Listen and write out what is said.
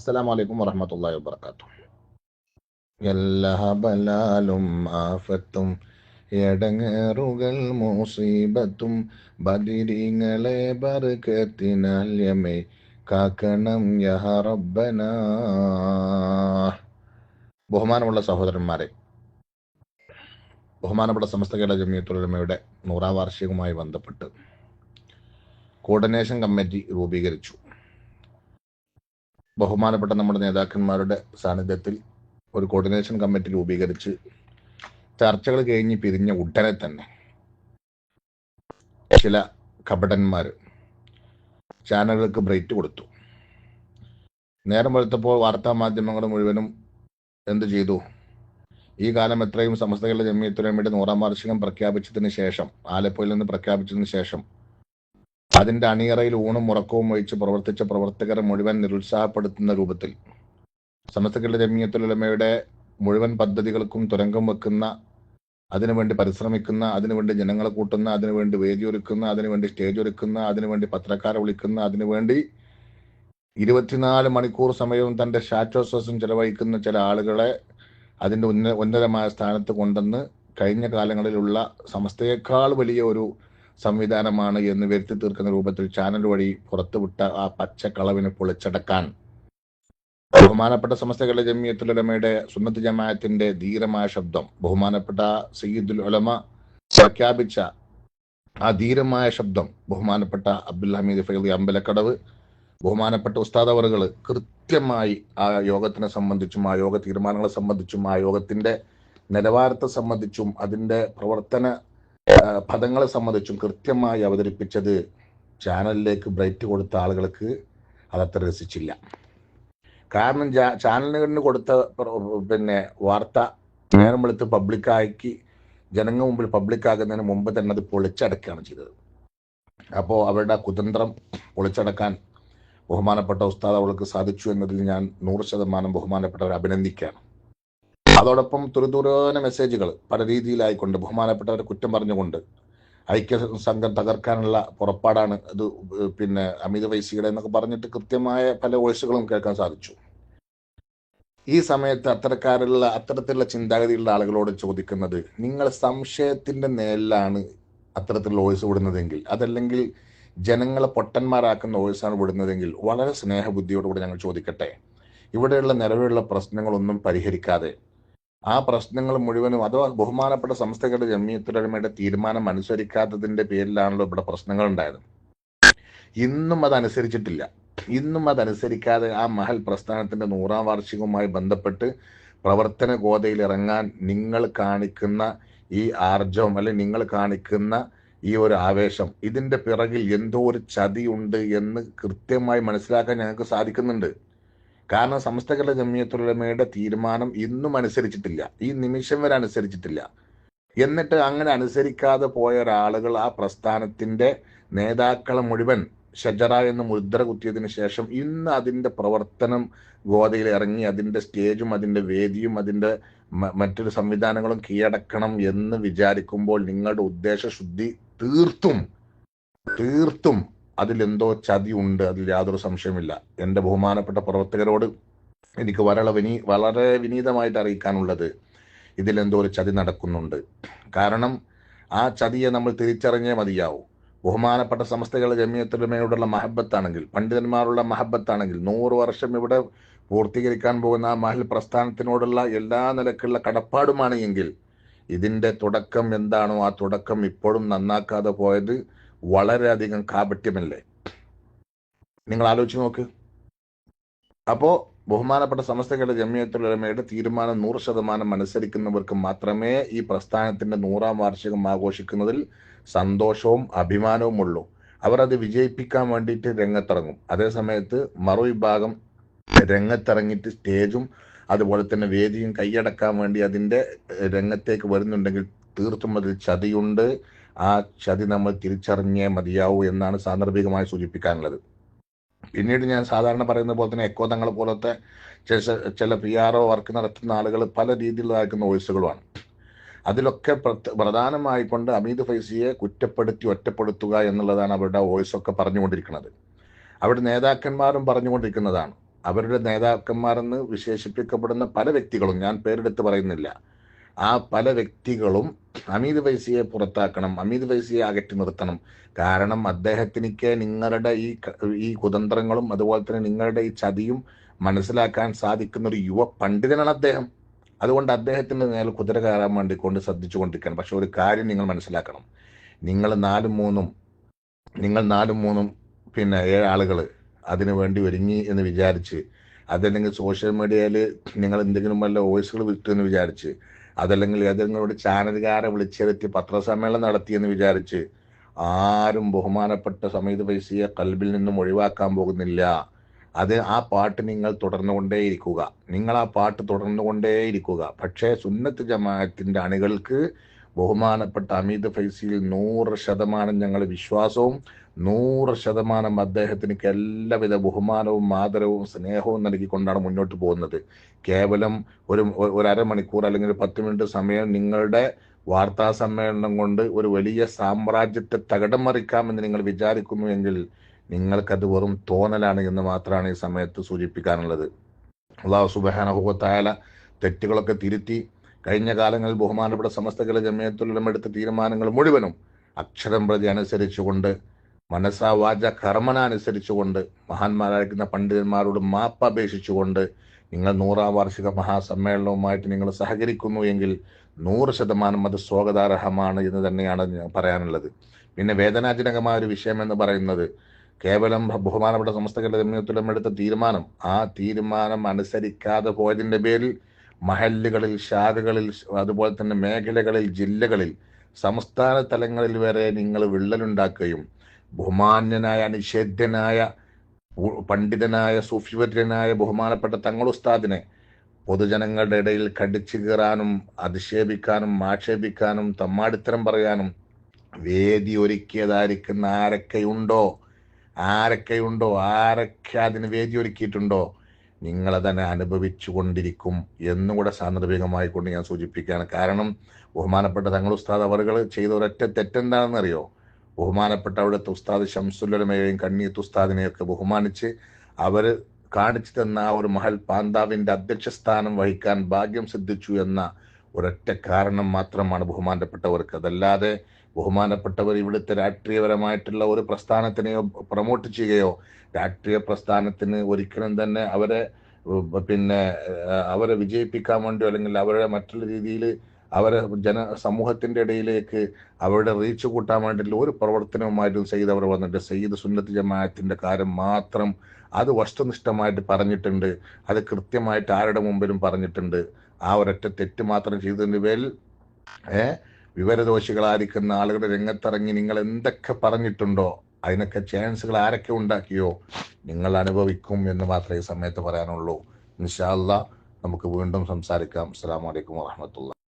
അസ്സലാമു അലൈക്കും വറഹ്മത്തുള്ളാഹി വബറകാതുഹു. എല്ലാ ബലാലും ആഫത്തും എടങ്ങേറുകൾ മുസീബത്തും ബദിരിങ്ങളെ ബർക്കത്തിനാല്യമേ കാക്കണം യഹ ബഹുമാനമുള്ള സഹോദരന്മാരെ ബഹുമാനപ്പെട്ട സമസ്ത കേരള ജമിയത്തുലമയുടെ നൂറാം വാർഷികവുമായി ബന്ധപ്പെട്ട് കോർഡിനേഷൻ കമ്മിറ്റി രൂപീകരിച്ചു. ബഹുമാനപ്പെട്ട നമ്മുടെ നേതാക്കന്മാരുടെ സാന്നിധ്യത്തിൽ ഒരു കോർഡിനേഷൻ കമ്മിറ്റി രൂപീകരിച്ച് ചർച്ചകൾ കഴിഞ്ഞ് പിരിഞ്ഞ ഉടനെ തന്നെ ചില കപടന്മാർ ചാനലുകൾക്ക് ബ്രേറ്റ് കൊടുത്തു. നേരം വെളുത്തപ്പോൾ വാർത്താ മാധ്യമങ്ങൾ മുഴുവനും എന്ത് ചെയ്തു? ഈ കാലം എത്രയും സമസ്തകളുടെ കേരള ജമിയത്തുലമയുടെ നൂറാം വാർഷികം പ്രഖ്യാപിച്ചതിന് ശേഷം ആലപ്പുഴയിൽ നിന്ന് പ്രഖ്യാപിച്ചതിന് ശേഷം അതിന്റെ അണിയറയിൽ ഊണും ഉറക്കവും ഒഴിച്ച് പ്രവർത്തിച്ച പ്രവർത്തകരെ മുഴുവൻ നിരുത്സാഹപ്പെടുത്തുന്ന രൂപത്തിൽ. സമസ്തകളുടെ ജമിയത്തുലമയുടെ മുഴുവൻ പദ്ധതികൾക്കും തുരങ്കം വെക്കുന്ന അതിനുവേണ്ടി പരിശ്രമിക്കുന്ന അതിനുവേണ്ടി ജനങ്ങളെ കൂട്ടുന്ന അതിനുവേണ്ടി വേദി ഒരുക്കുന്ന അതിനുവേണ്ടി സ്റ്റേജ് ഒരുക്കുന്ന അതിനുവേണ്ടി പത്രക്കാരെ വിളിക്കുന്ന അതിനുവേണ്ടി ഇരുപത്തിനാല് മണിക്കൂർ സമയവും തന്റെ ഷാറ്റോസസും ചെലവഴിക്കുന്ന ചില ആളുകളെ അതിന്റെ ഉന്ന ഉന്നതമായ സ്ഥാനത്ത് കൊണ്ടെന്ന് കഴിഞ്ഞ കാലങ്ങളിലുള്ള സമസ്തയേക്കാൾ വലിയ ഒരു സംവിധാനമാണ് എന്ന് വരുത്തി തീർക്കുന്ന രൂപത്തിൽ ചാനൽ വഴി പുറത്തുവിട്ട ആ പച്ച കളവിന് പൊളിച്ചടക്കാൻ. ബഹുമാനപ്പെട്ട സമസ്തകളുടെ ഉലമയുടെ സുന്നത്ത് ജമാഅത്തിന്റെ ധീരമായ ശബ്ദം. ബഹുമാനപ്പെട്ട സയ്യിദുൽ ഉലമ പ്രഖ്യാപിച്ച ആ ധീരമായ ശബ്ദം. ബഹുമാനപ്പെട്ട അബ്ദുൽ ഹമീദ് ഫൈദി അമ്പലക്കടവ്. ബഹുമാനപ്പെട്ട ഉസ്താദ് അവറുകൾ കൃത്യമായി ആ യോഗത്തിനെ സംബന്ധിച്ചും ആ യോഗ തീരുമാനങ്ങളെ സംബന്ധിച്ചും ആ യോഗത്തിന്റെ നിലവാരത്തെ സംബന്ധിച്ചും അതിന്റെ പ്രവർത്തന പദങ്ങളെ സംബന്ധിച്ചും കൃത്യമായി അവതരിപ്പിച്ചത് ചാനലിലേക്ക് ബ്രൈറ്റ് കൊടുത്ത ആളുകൾക്ക് അതത്ര രസിച്ചില്ല. കാരണം ചാനലിന് കൊടുത്ത പിന്നെ വാർത്ത നേരം വെളുത്ത് പബ്ലിക്കാക്കി ജനങ്ങൾ മുമ്പിൽ പബ്ലിക്കാകുന്നതിന് മുമ്പ് തന്നെ അത് പൊളിച്ചടക്കുകയാണ് ചെയ്തത്. അപ്പോൾ അവരുടെ കുതന്ത്രം പൊളിച്ചടക്കാൻ ബഹുമാനപ്പെട്ട ഉസ്താദ് അവൾക്ക് സാധിച്ചു എന്നതിൽ ഞാൻ നൂറ് ശതമാനം ബഹുമാനപ്പെട്ടവരെ അഭിനന്ദിക്കുകയാണ്. അതോടൊപ്പം തുരുതുരോന മെസ്സേജുകൾ പല രീതിയിലായിക്കൊണ്ട് ബഹുമാനപ്പെട്ടവരെ കുറ്റം പറഞ്ഞുകൊണ്ട് ഐക്യ സംഘം തകർക്കാനുള്ള പുറപ്പാടാണ് അത് പിന്നെ അമിത വൈസിയുടെ എന്നൊക്കെ പറഞ്ഞിട്ട് കൃത്യമായ പല വോയിസുകളും കേൾക്കാൻ സാധിച്ചു. ഈ സമയത്ത് അത്തരക്കാരുള്ള അത്തരത്തിലുള്ള ചിന്താഗതിയുള്ള ആളുകളോട് ചോദിക്കുന്നത് നിങ്ങൾ സംശയത്തിന്റെ നേരിലാണ് അത്തരത്തിലുള്ള വോയിസ് വിടുന്നതെങ്കിൽ അതല്ലെങ്കിൽ ജനങ്ങളെ പൊട്ടന്മാരാക്കുന്ന വോയിസാണ് വിടുന്നതെങ്കിൽ വളരെ സ്നേഹബുദ്ധിയോടുകൂടി ഞങ്ങൾ ചോദിക്കട്ടെ? ഇവിടെയുള്ള നിലവിലുള്ള പ്രശ്നങ്ങളൊന്നും പരിഹരിക്കാതെ ആ പ്രശ്നങ്ങൾ മുഴുവനും അഥവാ ബഹുമാനപ്പെട്ട സംസ്ഥകളുടെ ജമിയത്തുലമയുടെ തീരുമാനം അനുസരിക്കാത്തതിന്റെ പേരിലാണല്ലോ ഇവിടെ പ്രശ്നങ്ങൾ ഉണ്ടായത് ഇന്നും അതനുസരിച്ചിട്ടില്ല ഇന്നും അതനുസരിക്കാതെ ആ മഹൽ പ്രസ്ഥാനത്തിന്റെ നൂറാം വാർഷികവുമായി ബന്ധപ്പെട്ട് പ്രവർത്തന ഗോതയിൽ ഇറങ്ങാൻ നിങ്ങൾ കാണിക്കുന്ന ഈ ആർജവം അല്ലെ നിങ്ങൾ കാണിക്കുന്ന ഈ ഒരു ആവേശം ഇതിന്റെ പിറകിൽ എന്തോ ഒരു ചതിയുണ്ട് എന്ന് കൃത്യമായി മനസ്സിലാക്കാൻ ഞങ്ങൾക്ക് സാധിക്കുന്നുണ്ട്. കാരണം സംസ്ഥകളുടെ ജമിയത്തുലമയുടെ തീരുമാനം ഇന്നും അനുസരിച്ചിട്ടില്ല. ഈ നിമിഷം വരെ അനുസരിച്ചിട്ടില്ല. എന്നിട്ട് അങ്ങനെ അനുസരിക്കാതെ പോയ ഒരാളുകൾ ആ പ്രസ്ഥാനത്തിന്റെ നേതാക്കളെ മുഴുവൻ ഷജറ എന്ന് മുദ്ര കുത്തിയതിനു ശേഷം ഇന്ന് അതിന്റെ പ്രവർത്തനം ഗോതയിൽ ഇറങ്ങി അതിന്റെ സ്റ്റേജും അതിന്റെ വേദിയും അതിന്റെ മറ്റൊരു സംവിധാനങ്ങളും കീഴടക്കണം എന്ന് വിചാരിക്കുമ്പോൾ നിങ്ങളുടെ ഉദ്ദേശശുദ്ധി തീർത്തും തീർത്തും അതിലെന്തോ ഉണ്ട് അതിൽ യാതൊരു സംശയമില്ല എന്റെ ബഹുമാനപ്പെട്ട പ്രവർത്തകരോട് എനിക്ക് വളരെ വിനീ വളരെ വിനീതമായിട്ട് അറിയിക്കാനുള്ളത് ഇതിലെന്തോ ഒരു ചതി നടക്കുന്നുണ്ട്. കാരണം ആ ചതിയെ നമ്മൾ തിരിച്ചറിഞ്ഞേ മതിയാവും. ബഹുമാനപ്പെട്ട സംസ്ഥകളുടെ ജമിയത്തുലമയോടുള്ള മഹബത്താണെങ്കിൽ പണ്ഡിതന്മാരുള്ള മഹബത്താണെങ്കിൽ നൂറ് വർഷം ഇവിടെ പൂർത്തീകരിക്കാൻ പോകുന്ന ആ മഹൽ പ്രസ്ഥാനത്തിനോടുള്ള എല്ലാ നിലക്കുള്ള കടപ്പാടുമാണ് എങ്കിൽ ഇതിന്റെ തുടക്കം എന്താണോ ആ തുടക്കം ഇപ്പോഴും നന്നാക്കാതെ പോയത് വളരെയധികം കാപട്യമല്ലേ? നിങ്ങൾ ആലോചിച്ച് നോക്ക്. അപ്പോ ബഹുമാനപ്പെട്ട സമസ്തകളുടെ ജമിയത്തുലമയുടെ തീരുമാനം നൂറ് ശതമാനം മനസ്സരിക്കുന്നവർക്ക് മാത്രമേ ഈ പ്രസ്ഥാനത്തിന്റെ നൂറാം വാർഷികം ആഘോഷിക്കുന്നതിൽ സന്തോഷവും അഭിമാനവും ഉള്ളൂ. അവർ അത് വിജയിപ്പിക്കാൻ വേണ്ടിയിട്ട് രംഗത്തിറങ്ങും. അതേസമയത്ത് മറുവിഭാഗം രംഗത്തിറങ്ങിയിട്ട് സ്റ്റേജും അതുപോലെ തന്നെ വേദിയും കൈയടക്കാൻ വേണ്ടി അതിന്റെ ഏഹ്, രംഗത്തേക്ക് വരുന്നുണ്ടെങ്കിൽ തീർത്തും അതിൽ ചതിയുണ്ട്. ആ ചതി നമ്മൾ തിരിച്ചറിഞ്ഞേ മതിയാവൂ എന്നാണ് സാന്ദർഭികമായി സൂചിപ്പിക്കാനുള്ളത്. പിന്നീട് ഞാൻ സാധാരണ പറയുന്ന പോലെ തന്നെ എക്കോ തങ്ങളെ പോലത്തെ ചില പി ആർ ഒ വർക്ക് നടത്തുന്ന ആളുകൾ പല രീതിയിലാക്കുന്ന വോയിസുകളുമാണ് അതിലൊക്കെ പ്രധാനമായിക്കൊണ്ട് അമീദ് ഫൈസിയെ കുറ്റപ്പെടുത്തി ഒറ്റപ്പെടുത്തുക എന്നുള്ളതാണ് അവരുടെ വോയിസ് ഒക്കെ പറഞ്ഞുകൊണ്ടിരിക്കുന്നത്. അവരുടെ നേതാക്കന്മാരും പറഞ്ഞുകൊണ്ടിരിക്കുന്നതാണ്. അവരുടെ നേതാക്കന്മാരെന്ന് വിശേഷിപ്പിക്കപ്പെടുന്ന പല വ്യക്തികളും ഞാൻ പേരെടുത്ത് പറയുന്നില്ല ആ പല വ്യക്തികളും അമീദ് ഫൈസിയെ പുറത്താക്കണം അമീദ് ഫൈസിയെ അകറ്റി നിർത്തണം. കാരണം അദ്ദേഹത്തിനിക്ക് നിങ്ങളുടെ ഈ ഈ കുതന്ത്രങ്ങളും അതുപോലെ തന്നെ നിങ്ങളുടെ ഈ ചതിയും മനസ്സിലാക്കാൻ സാധിക്കുന്ന ഒരു യുവ പണ്ഡിതനാണ് അദ്ദേഹം. അതുകൊണ്ട് അദ്ദേഹത്തിന്റെ നേരെ കുതിര കയറാൻ വേണ്ടി കൊണ്ട് ശ്രദ്ധിച്ചു കൊണ്ടിരിക്കണം പക്ഷെ ഒരു കാര്യം നിങ്ങൾ മനസ്സിലാക്കണം. നിങ്ങൾ നാലും മൂന്നും നിങ്ങൾ നാലും മൂന്നും പിന്നെ ഏഴ് ആളുകൾ അതിനു വേണ്ടി ഒരുങ്ങി എന്ന് വിചാരിച്ച് അതല്ലെങ്കിൽ സോഷ്യൽ മീഡിയയിൽ നിങ്ങൾ എന്തെങ്കിലും വല്ല വോയിസുകൾ വിട്ടു എന്ന് വിചാരിച്ച് അതല്ലെങ്കിൽ ഏതെങ്കിലും ചാനലുകാരെ വിളിച്ചിരുത്തി പത്രസമ്മേളനം നടത്തിയെന്ന് വിചാരിച്ച് ആരും ബഹുമാനപ്പെട്ട സമീത പൈസയെ കൽബിൽ നിന്നും ഒഴിവാക്കാൻ പോകുന്നില്ല. അത് ആ പാട്ട് നിങ്ങൾ തുടർന്നുകൊണ്ടേയിരിക്കുക. നിങ്ങൾ ആ പാട്ട് തുടർന്നുകൊണ്ടേയിരിക്കുക. പക്ഷേ സുന്നത്ത് ജമാഅത്തിന്റെ അണികൾക്ക് ബഹുമാനപ്പെട്ട അമീദ് ഫൈസിയിൽ നൂറ് ശതമാനം ഞങ്ങൾ വിശ്വാസവും നൂറ് ശതമാനം അദ്ദേഹത്തിന് എല്ലാവിധ ബഹുമാനവും ആദരവും സ്നേഹവും നൽകിക്കൊണ്ടാണ് മുന്നോട്ട് പോകുന്നത്. കേവലം ഒരു ഒരു അരമണിക്കൂർ അല്ലെങ്കിൽ പത്ത് മിനിറ്റ് സമയം നിങ്ങളുടെ വാർത്താ സമ്മേളനം കൊണ്ട് ഒരു വലിയ സാമ്രാജ്യത്തെ തകിടം മറിക്കാമെന്ന് നിങ്ങൾ വിചാരിക്കുന്നു എങ്കിൽ നിങ്ങൾക്കത് വെറും തോന്നലാണ് എന്ന് മാത്രമാണ് ഈ സമയത്ത് സൂചിപ്പിക്കാനുള്ളത്. അള്ളാഹു സുബാനഹുത്തായാല തെറ്റുകളൊക്കെ തിരുത്തി കഴിഞ്ഞ കാലങ്ങളിൽ ബഹുമാനപ്പെട്ട സമസ്തകല ജമയത്തുലം എടുത്ത തീരുമാനങ്ങൾ മുഴുവനും അക്ഷരം പ്രതി അനുസരിച്ചുകൊണ്ട് മനസ്സാ വാച കർമ്മന അനുസരിച്ചുകൊണ്ട് മഹാന്മാരായിരിക്കുന്ന പണ്ഡിതന്മാരോട് മാപ്പ് അപേക്ഷിച്ചുകൊണ്ട് നിങ്ങൾ നൂറാം വാർഷിക മഹാസമ്മേളനവുമായിട്ട് നിങ്ങൾ സഹകരിക്കുന്നു എങ്കിൽ നൂറ് ശതമാനം അത് സ്വാഗതാർഹമാണ് എന്ന് തന്നെയാണ് പറയാനുള്ളത്. പിന്നെ വേദനാജനകമായ ഒരു വിഷയം എന്ന് പറയുന്നത് കേവലം ബഹുമാനപ്പെട്ട സമസ്തകളുടെ എടുത്ത തീരുമാനം ആ തീരുമാനം അനുസരിക്കാതെ പോയതിന്റെ പേരിൽ മഹല്ലുകളിൽ ശാഖകളിൽ അതുപോലെ തന്നെ മേഖലകളിൽ ജില്ലകളിൽ സംസ്ഥാന തലങ്ങളിൽ വരെ നിങ്ങൾ വിള്ളലുണ്ടാക്കുകയും ബഹുമാന്യനായ നിഷേധ്യനായ പണ്ഡിതനായ സൂഫിവര്യനായ ബഹുമാനപ്പെട്ട തങ്ങളുസ്താദിനെ പൊതുജനങ്ങളുടെ ഇടയിൽ കടിച്ചു കീറാനും അധിക്ഷേപിക്കാനും ആക്ഷേപിക്കാനും തമ്മാടിത്തരം പറയാനും വേദി ഒരുക്കിയതായിരിക്കുന്ന ആരൊക്കെയുണ്ടോ? ആരൊക്കെയുണ്ടോ? ആരൊക്കെ അതിന് വേദി ഒരുക്കിയിട്ടുണ്ടോ? നിങ്ങൾ തന്നെ അനുഭവിച്ചു കൊണ്ടിരിക്കും എന്നും കൂടെ സാന്ദർഭികമായി കൊണ്ട് ഞാൻ സൂചിപ്പിക്കുകയാണ്. കാരണം ബഹുമാനപ്പെട്ട തങ്ങൾ ഉസ്താദ് അവറുകൾ ചെയ്ത ഒരൊറ്റ തെറ്റെന്താണെന്ന് അറിയോ ബഹുമാനപ്പെട്ട അവിടുത്തെ ഉസ്താദ് ഷംസുല്ലമയെയും കണ്ണീത്ത് ഉസ്താദിനെയൊക്കെ ബഹുമാനിച്ച് അവർ കാണിച്ചു തന്ന ആ ഒരു മഹൽ പാന്താവിന്റെ അധ്യക്ഷ സ്ഥാനം വഹിക്കാൻ ഭാഗ്യം സിദ്ധിച്ചു എന്ന ഒരൊറ്റ കാരണം മാത്രമാണ് ബഹുമാനപ്പെട്ടവർക്ക്. അതല്ലാതെ ബഹുമാനപ്പെട്ടവർ ഇവിടുത്തെ രാഷ്ട്രീയപരമായിട്ടുള്ള ഒരു പ്രസ്ഥാനത്തിനെയോ പ്രൊമോട്ട് ചെയ്യുകയോ രാഷ്ട്രീയ പ്രസ്ഥാനത്തിന് ഒരിക്കലും തന്നെ അവരെ പിന്നെ അവരെ വിജയിപ്പിക്കാൻ വേണ്ടിയോ അല്ലെങ്കിൽ അവരുടെ മറ്റുള്ള രീതിയിൽ അവരെ ജന സമൂഹത്തിന്റെ ഇടയിലേക്ക് അവരുടെ റീച്ച് കൂട്ടാൻ വേണ്ടിയിട്ടുള്ള ഒരു പ്രവർത്തനവുമായിട്ടും സയ്യിദ് അവർ വന്നിട്ട് സയ്യിദ് സുന്നത്ത് ജമാഅത്തിന്റെ കാര്യം മാത്രം അത് വസ്തുനിഷ്ഠമായിട്ട് പറഞ്ഞിട്ടുണ്ട്. അത് കൃത്യമായിട്ട് ആരുടെ മുമ്പിലും പറഞ്ഞിട്ടുണ്ട്. ആ ഒരൊറ്റ തെറ്റ് മാത്രം ചെയ്തതിന്റെ പേരിൽ ഏ വിവരദോഷികളായിരിക്കുന്ന ആളുകളുടെ രംഗത്തിറങ്ങി നിങ്ങൾ എന്തൊക്കെ പറഞ്ഞിട്ടുണ്ടോ അതിനൊക്കെ ചാൻസുകൾ ആരൊക്കെ ഉണ്ടാക്കിയോ നിങ്ങൾ അനുഭവിക്കും എന്ന് മാത്രമേ ഈ സമയത്ത് പറയാനുള്ളൂ. ഇൻഷാല്ല നമുക്ക് വീണ്ടും സംസാരിക്കാം. അസ്സാം വലൈക്കും വാഹമത്തുള്ള